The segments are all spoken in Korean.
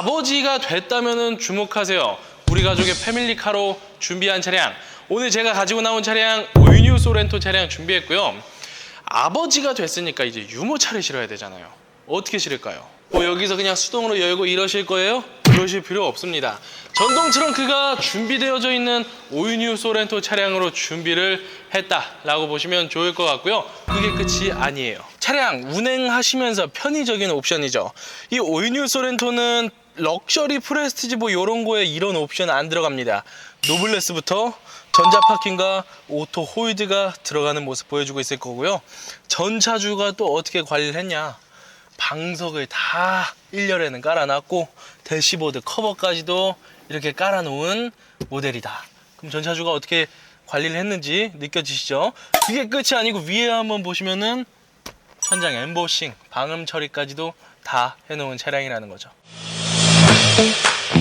아버지가 됐다면 주목하세요. 우리 가족의 패밀리카로 준비한 차량. 오늘 제가 가지고 나온 차량 올뉴 소렌토 차량 준비했고요. 아버지가 됐으니까 이제 유모차를 실어야 되잖아요. 어떻게 실을까요? 뭐 여기서 그냥 수동으로 열고 이러실 거예요? 그러실 필요 없습니다. 전동 트렁크가 준비되어져 있는 올뉴 소렌토 차량으로 준비를 했다라고 보시면 좋을 것 같고요. 그게 끝이 아니에요. 차량 운행하시면서 편의적인 옵션이죠. 이 올뉴 소렌토는 럭셔리 프레스티지 뭐 이런 거에 이런 옵션 안 들어갑니다. 노블레스부터 전자 파킹과 오토 홀드가 들어가는 모습 보여주고 있을 거고요. 전차주가 또 어떻게 관리를 했냐? 방석을 다 1열에는 깔아놨고 대시보드 커버까지도 이렇게 깔아놓은 모델이다. 그럼 전차주가 어떻게 관리를 했는지 느껴지시죠? 그게 끝이 아니고 위에 한번 보시면은 천장 엠보싱, 방음 처리까지도 다 해놓은 차량이라는 거죠. Thank you.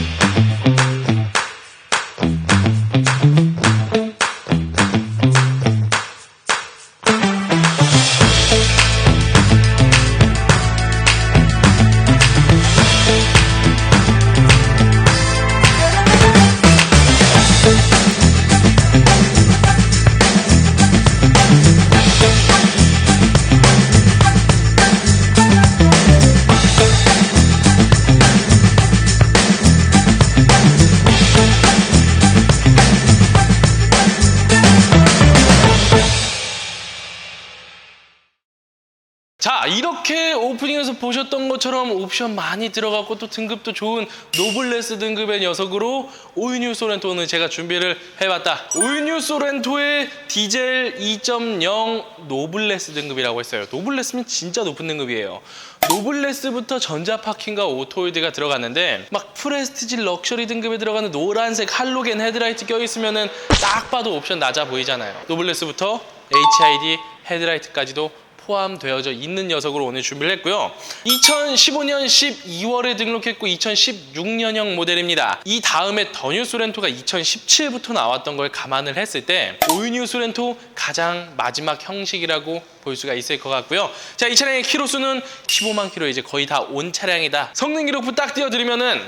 자 이렇게 오프닝에서 보셨던 것처럼 옵션 많이 들어갔고 또 등급도 좋은 노블레스 등급의 녀석으로 오유뉴 소렌토는 제가 준비를 해봤다. 오유뉴 소렌토의 디젤 2.0 노블레스 등급이라고 했어요. 노블레스면 진짜 높은 등급이에요. 노블레스부터 전자 파킹과 오토홀드가 들어갔는데 막 프레스티지 럭셔리 등급에 들어가는 노란색 할로겐 헤드라이트 껴있으면 은 딱 봐도 옵션 낮아 보이잖아요. 노블레스부터 HID 헤드라이트까지도 포함되어져 있는 녀석으로 오늘 준비를 했고요. 2015년 12월에 등록했고 2016년형 모델입니다. 이 다음에 더뉴 소렌토가 2017부터 나왔던 걸 감안을 했을 때 올뉴 소렌토 가장 마지막 형식이라고 볼 수가 있을 것 같고요. 자, 이 차량의 키로수는 15만 킬로 이제 거의 다 온 차량이다. 성능 기록부 딱 띄워드리면은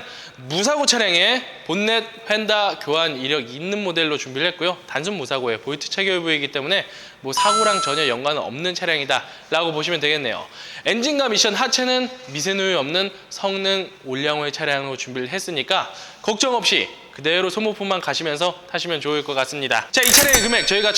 무사고 차량에 본넷 휀다 교환 이력 있는 모델로 준비를 했고요. 단순 무사고에 볼트 체결부이기 때문에 뭐 사고랑 전혀 연관은 없는 차량이다 라고 보시면 되겠네요. 엔진과 미션 하체는 미세누이 없는 성능 올량호의 차량으로 준비를 했으니까 걱정 없이 그대로 소모품만 가시면서 타시면 좋을 것 같습니다. 자, 이 차량의 금액 저희가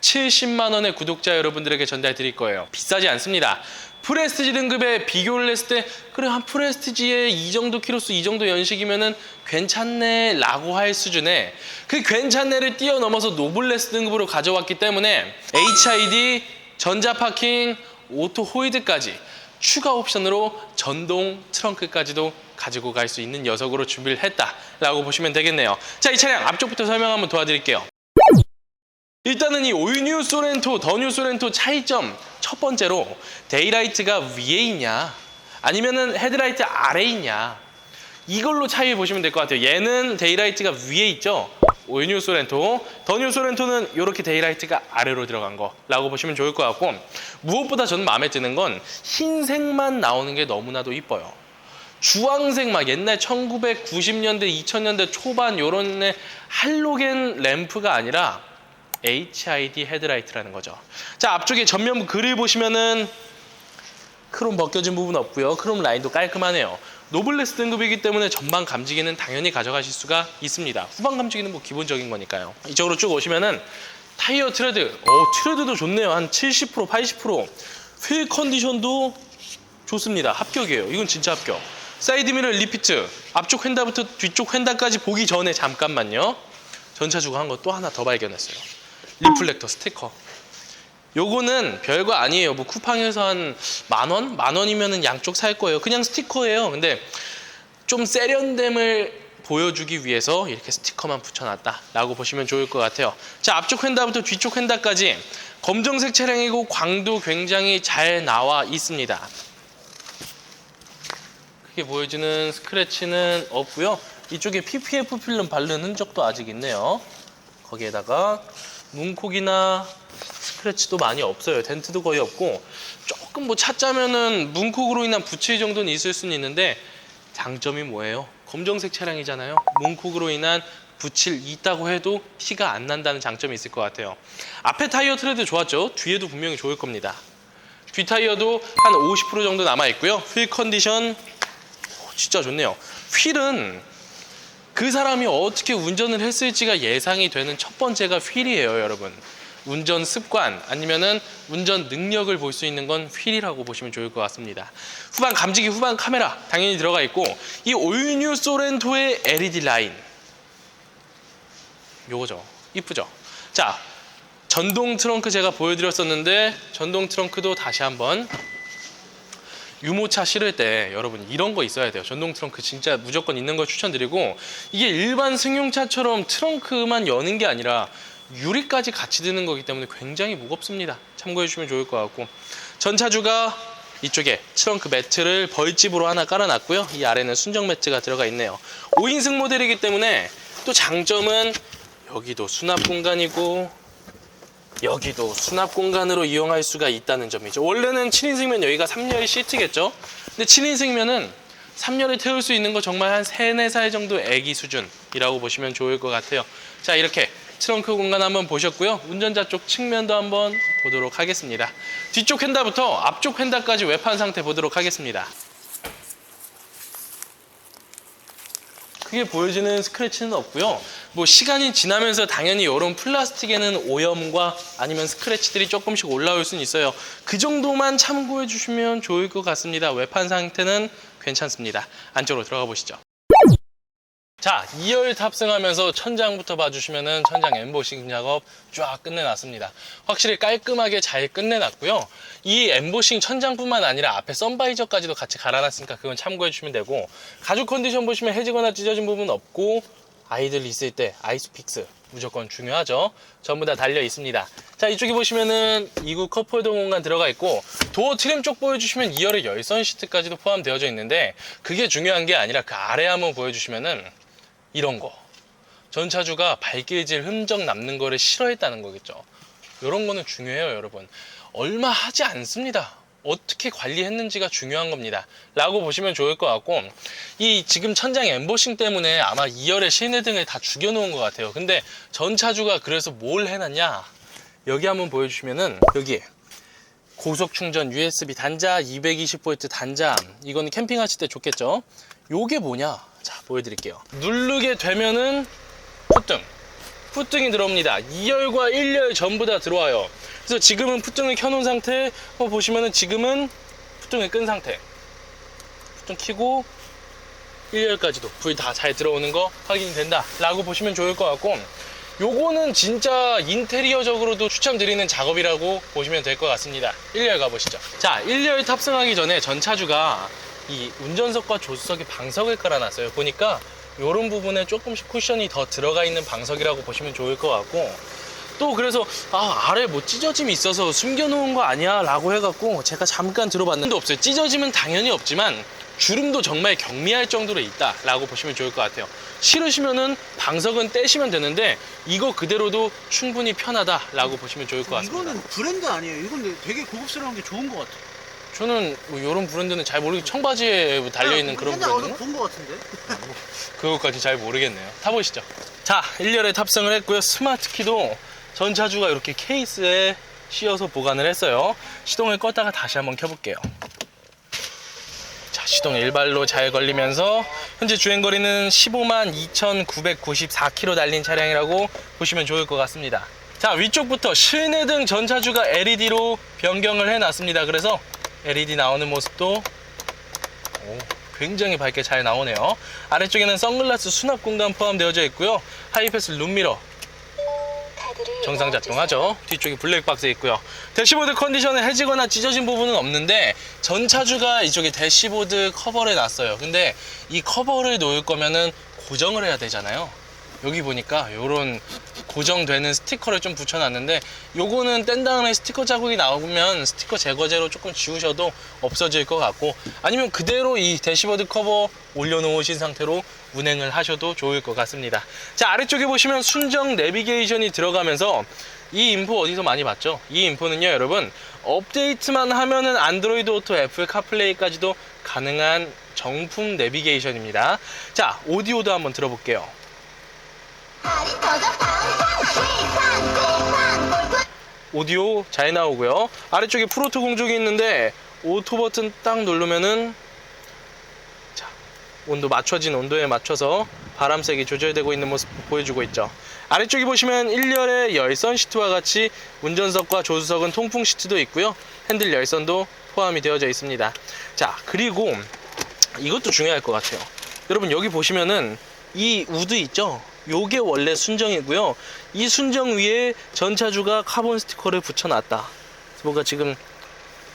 1,470만 원의 구독자 여러분들에게 전달 드릴 거예요. 비싸지 않습니다. 프레스티지 등급에 비교를 했을 때 그래 한 프레스티지에 이 정도 키로수 이 정도 연식이면은 괜찮네 라고 할 수준에 그 괜찮네를 뛰어넘어서 노블레스 등급으로 가져왔기 때문에 HID, 전자 파킹, 오토 호이드까지 추가 옵션으로 전동 트렁크까지도 가지고 갈 수 있는 녀석으로 준비를 했다라고 보시면 되겠네요. 자, 이 차량 앞쪽부터 설명 한번 도와드릴게요. 일단은 이 올뉴 소렌토, 더뉴 소렌토 차이점 첫 번째로 데이라이트가 위에 있냐 아니면은 헤드라이트 아래에 있냐 이걸로 차이 보시면 될 것 같아요. 얘는 데이라이트가 위에 있죠. 올뉴 소렌토, 더뉴 소렌토는 이렇게 데이라이트가 아래로 들어간 거라고 보시면 좋을 것 같고 무엇보다 저는 마음에 드는 건 흰색만 나오는 게 너무나도 이뻐요. 주황색 막 옛날 1990년대, 2000년대 초반 요런 애 할로겐 램프가 아니라 HID 헤드라이트라는 거죠. 자, 앞쪽에 전면부 그릴 보시면은 크롬 벗겨진 부분 없고요. 크롬 라인도 깔끔하네요. 노블레스 등급이기 때문에 전방 감지기는 당연히 가져가실 수가 있습니다. 후방 감지기는 뭐 기본적인 거니까요. 이쪽으로 쭉 오시면은 타이어 트레드, 어 트레드도 좋네요. 한 70%, 80%. 휠 컨디션도 좋습니다. 합격이에요. 이건 진짜 합격. 사이드미러 리피트, 앞쪽 휀다부터 뒤쪽 휀다까지 보기 전에 잠깐만요. 전차주가 한 거 또 하나 더 발견했어요. 리플렉터 스티커. 요거는 별거 아니에요. 뭐 쿠팡에서 한 만 원? 만 원이면은 양쪽 살 거예요. 그냥 스티커예요. 근데 좀 세련됨을 보여주기 위해서 이렇게 스티커만 붙여놨다라고 보시면 좋을 것 같아요. 자, 앞쪽 휀다부터 뒤쪽 휀다까지 검정색 차량이고 광도 굉장히 잘 나와 있습니다. 크게 보여지는 스크래치는 없고요. 이쪽에 PPF 필름 바른 흔적도 아직 있네요. 거기에다가 문콕이나 스크래치도 많이 없어요. 덴트도 거의 없고 조금 뭐 찾자면은 문콕으로 인한 부치 정도는 있을 수는 있는데 장점이 뭐예요? 검정색 차량이잖아요. 문콕으로 인한 붙일 있다고 해도 티가 안 난다는 장점이 있을 것 같아요. 앞에 타이어 트레드 좋았죠? 뒤에도 분명히 좋을 겁니다. 뒤 타이어도 한 50% 정도 남아 있고요. 휠 컨디션 오, 진짜 좋네요. 휠은 그 사람이 어떻게 운전을 했을지가 예상이 되는 첫 번째가 휠이에요, 여러분. 운전 습관 아니면은 운전 능력을 볼 수 있는 건 휠이라고 보시면 좋을 것 같습니다. 후방 감지기, 후방 카메라 당연히 들어가 있고 이 올뉴 소렌토의 LED 라인 요거죠. 이쁘죠? 자, 전동 트렁크 제가 보여드렸었는데 전동 트렁크도 다시 한번 유모차 실을 때 여러분 이런 거 있어야 돼요. 전동 트렁크 진짜 무조건 있는 걸 추천드리고 이게 일반 승용차처럼 트렁크만 여는 게 아니라 유리까지 같이 드는 거기 때문에 굉장히 무겁습니다. 참고해 주시면 좋을 것 같고 전차주가 이쪽에 트렁크 매트를 벌집으로 하나 깔아놨고요. 이 아래는 순정 매트가 들어가 있네요. 5인승 모델이기 때문에 또 장점은 여기도 수납 공간이고 여기도 수납 공간으로 이용할 수가 있다는 점이죠. 원래는 7인승면 여기가 3열 시트겠죠? 근데 7인승면은 3열을 태울 수 있는 거 정말 한 3, 4살 정도 애기 수준이라고 보시면 좋을 것 같아요. 자, 이렇게 트렁크 공간 한번 보셨고요. 운전자 쪽 측면도 한번 보도록 하겠습니다. 뒤쪽 휀다부터 앞쪽 휀다까지 외판 상태 보도록 하겠습니다. 크게 보여지는 스크래치는 없고요. 뭐 시간이 지나면서 당연히 이런 플라스틱에는 오염과 아니면 스크래치들이 조금씩 올라올 수는 있어요. 그 정도만 참고해 주시면 좋을 것 같습니다. 외판 상태는 괜찮습니다. 안쪽으로 들어가 보시죠. 자, 2열 탑승하면서 천장부터 봐주시면은 천장 엠보싱 작업 쫙 끝내놨습니다. 확실히 깔끔하게 잘 끝내놨고요. 이 엠보싱 천장뿐만 아니라 앞에 썬바이저까지도 같이 갈아놨으니까 그건 참고해주시면 되고 가죽 컨디션 보시면 해지거나 찢어진 부분 없고 아이들 있을 때 아이스픽스 무조건 중요하죠. 전부 다 달려 있습니다. 자, 이쪽에 보시면은 이구 컵홀더 공간 들어가 있고 도어 트림 쪽 보여주시면 2열에 열선 시트까지도 포함되어져 있는데 그게 중요한 게 아니라 그 아래 한번 보여주시면은 이런 거. 전차주가 발길질 흔적 남는 거를 싫어했다는 거겠죠. 이런 거는 중요해요, 여러분. 얼마 하지 않습니다. 어떻게 관리했는지가 중요한 겁니다. 라고 보시면 좋을 것 같고, 이 지금 천장 엠보싱 때문에 아마 2열의 실내 등을 다 죽여놓은 것 같아요. 근데 전차주가 그래서 뭘 해놨냐? 여기 한번 보여주시면은, 여기 고속 충전 USB 단자, 220V 단자. 이거는 캠핑하실 때 좋겠죠? 요게 뭐냐? 자, 보여드릴게요. 누르게 되면은 풋등. 풋등이 들어옵니다. 2열과 1열 전부 다 들어와요. 그래서 지금은 풋등을 켜놓은 상태, 어, 보시면은 지금은 풋등을 끈 상태. 풋등 켜고 1열까지도 불 다 잘 들어오는 거 확인이 된다. 라고 보시면 좋을 것 같고, 요거는 진짜 인테리어적으로도 추천드리는 작업이라고 보시면 될 것 같습니다. 1열 가보시죠. 자, 1열 탑승하기 전에 전차주가 이 운전석과 조수석에 방석을 깔아놨어요. 보니까 이런 부분에 조금씩 쿠션이 더 들어가 있는 방석이라고 보시면 좋을 것 같고 또 그래서 아 아래 뭐 찢어짐이 있어서 숨겨놓은 거 아니야 라고 해갖고 제가 잠깐 들어봤는데 없어요 찢어짐은 당연히 없지만 주름도 정말 경미할 정도로 있다 라고 보시면 좋을 것 같아요 싫으시면은 방석은 떼시면 되는데 이거 그대로도 충분히 편하다 라고 보시면 좋을 것 같습니다 이거는 브랜드 아니에요. 이건 되게 고급스러운 게 좋은 것 같아. 저는 뭐 이런 브랜드는 잘 모르겠 청바지에 달려있는 그런 어디 브랜드는 본것 같은데. 그것까지 잘 모르겠네요. 타보시죠. 자, 1열에 탑승을 했고요. 스마트 키도 전 차주가 이렇게 케이스에 씌워서 보관을 했어요. 시동을 껐다가 다시 한번 켜볼게요. 자, 시동 일발로 잘 걸리면서 현재 주행거리는 15만 2,994km 달린 차량이라고 보시면 좋을 것 같습니다. 자, 위쪽부터 실내 등 전차주가 LED로 변경을 해놨습니다. 그래서 LED 나오는 모습도 오, 굉장히 밝게 잘 나오네요. 아래쪽에는 선글라스 수납 공간 포함되어져 있고요. 하이패스 룸미러 정상 작동하죠. 뒤쪽에 블랙박스 있고요. 대시보드 컨디션은 해지거나 찢어진 부분은 없는데 전 차주가 이쪽에 대시보드 커버를 놨어요. 근데 이 커버를 놓을 거면은 고정을 해야 되잖아요. 여기 보니까 이런 고정되는 스티커를 좀 붙여놨는데 요거는 뗀 다음에 스티커 자국이 나오면 스티커 제거제로 조금 지우셔도 없어질 것 같고 아니면 그대로 이 대시보드 커버 올려놓으신 상태로 운행을 하셔도 좋을 것 같습니다 자 아래쪽에 보시면 순정 내비게이션이 들어가면서 이 인포 어디서 많이 봤죠? 이 인포는요 여러분 업데이트만 하면은 안드로이드 오토 애플 카플레이까지도 가능한 정품 내비게이션입니다. 자, 오디오도 한번 들어볼게요. 오디오 잘 나오고요. 아래쪽에 프로토 공족이 있는데 오토 버튼 딱 누르면은 자 온도 맞춰진 온도에 맞춰서 바람색이 조절되고 있는 모습 보여주고 있죠. 아래쪽에 보시면 1열의 열선 시트와 같이 운전석과 조수석은 통풍 시트도 있고요. 핸들 열선도 포함이 되어져 있습니다. 자 그리고 이것도 중요할 것 같아요. 여러분 여기 보시면은 이 우드 있죠? 요게 원래 순정이고요. 이 순정 위에 전차주가 카본 스티커를 붙여놨다. 뭔가 지금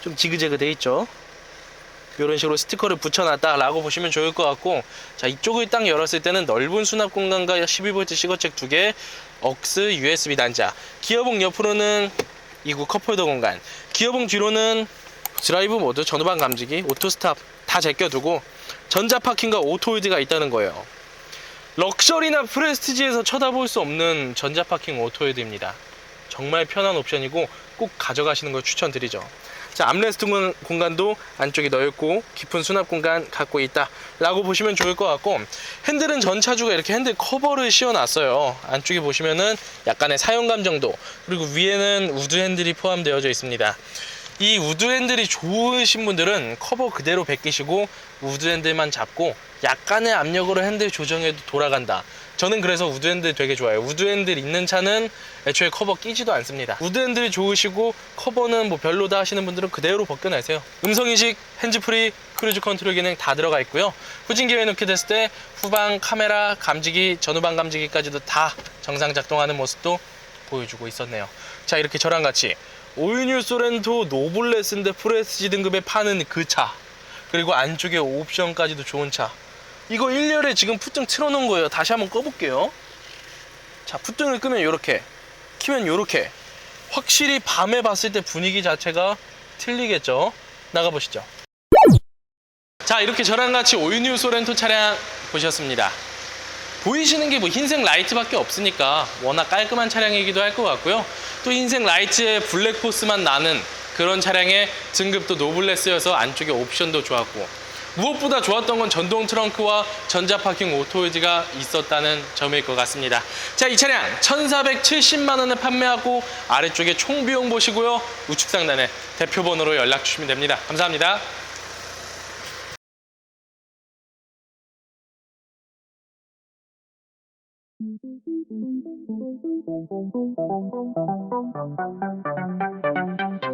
좀 지그재그 돼 있죠? 이런 식으로 스티커를 붙여놨다라고 보시면 좋을 것 같고 자 이쪽을 딱 열었을 때는 넓은 수납 공간과 12V 시거잭 두 개, 억스 USB 단자 기어봉 옆으로는 이구 컵홀더 공간 기어봉 뒤로는 드라이브 모드 전후방 감지기 오토 스탑 다 제껴두고 전자 파킹과 오토 홀드가 있다는 거예요 럭셔리나 프레스티지에서 쳐다볼 수 없는 전자 파킹 오토 홀드입니다. 정말 편한 옵션이고 꼭 가져가시는 걸 추천드리죠. 자, 암레스트 공- 공간도 안쪽이 넓고 깊은 수납 공간 갖고 있다 라고 보시면 좋을 것 같고 핸들은 전 차주가 이렇게 핸들 커버를 씌워놨어요. 안쪽에 보시면은 약간의 사용감 정도 그리고 위에는 우드 핸들이 포함되어져 있습니다. 이 우드 핸들이 좋으신 분들은 커버 그대로 벗기시고 우드 핸들만 잡고 약간의 압력으로 핸들 조정해도 돌아간다. 저는 그래서 우드 핸들 되게 좋아요. 우드 핸들 있는 차는 애초에 커버 끼지도 않습니다. 우드 핸들이 좋으시고 커버는 뭐 별로다 하시는 분들은 그대로 벗겨내세요. 음성인식, 핸즈프리, 크루즈 컨트롤 기능 다 들어가 있고요. 후진기에 놓게 됐을 때 후방 카메라 감지기, 전후방 감지기까지도 다 정상 작동하는 모습도 보여주고 있었네요. 자 이렇게 저랑 같이 올뉴 소렌토 노블레스인데 프레스지 등급에 파는 그 차 그리고 안쪽에 옵션까지도 좋은 차 이거 1열에 지금 푸등 틀어놓은 거예요. 다시 한번 꺼볼게요. 자 푸등을 끄면 이렇게 키면 이렇게. 확실히 밤에 봤을 때 분위기 자체가 틀리겠죠? 나가보시죠. 자 이렇게 저랑 같이 올뉴 소렌토 차량 보셨습니다. 보이시는 게 뭐 흰색 라이트밖에 없으니까 워낙 깔끔한 차량이기도 할 것 같고요. 또 흰색 라이트에 블랙 포스만 나는 그런 차량의 등급도 노블레스여서 안쪽에 옵션도 좋았고 무엇보다 좋았던 건 전동 트렁크와 전자 파킹 오토홀드가 있었다는 점일 것 같습니다. 자, 이 차량 1,470만 원에 판매하고 아래쪽에 총 비용 보시고요. 우측 상단에 대표 번호로 연락 주시면 됩니다. 감사합니다. Thank you.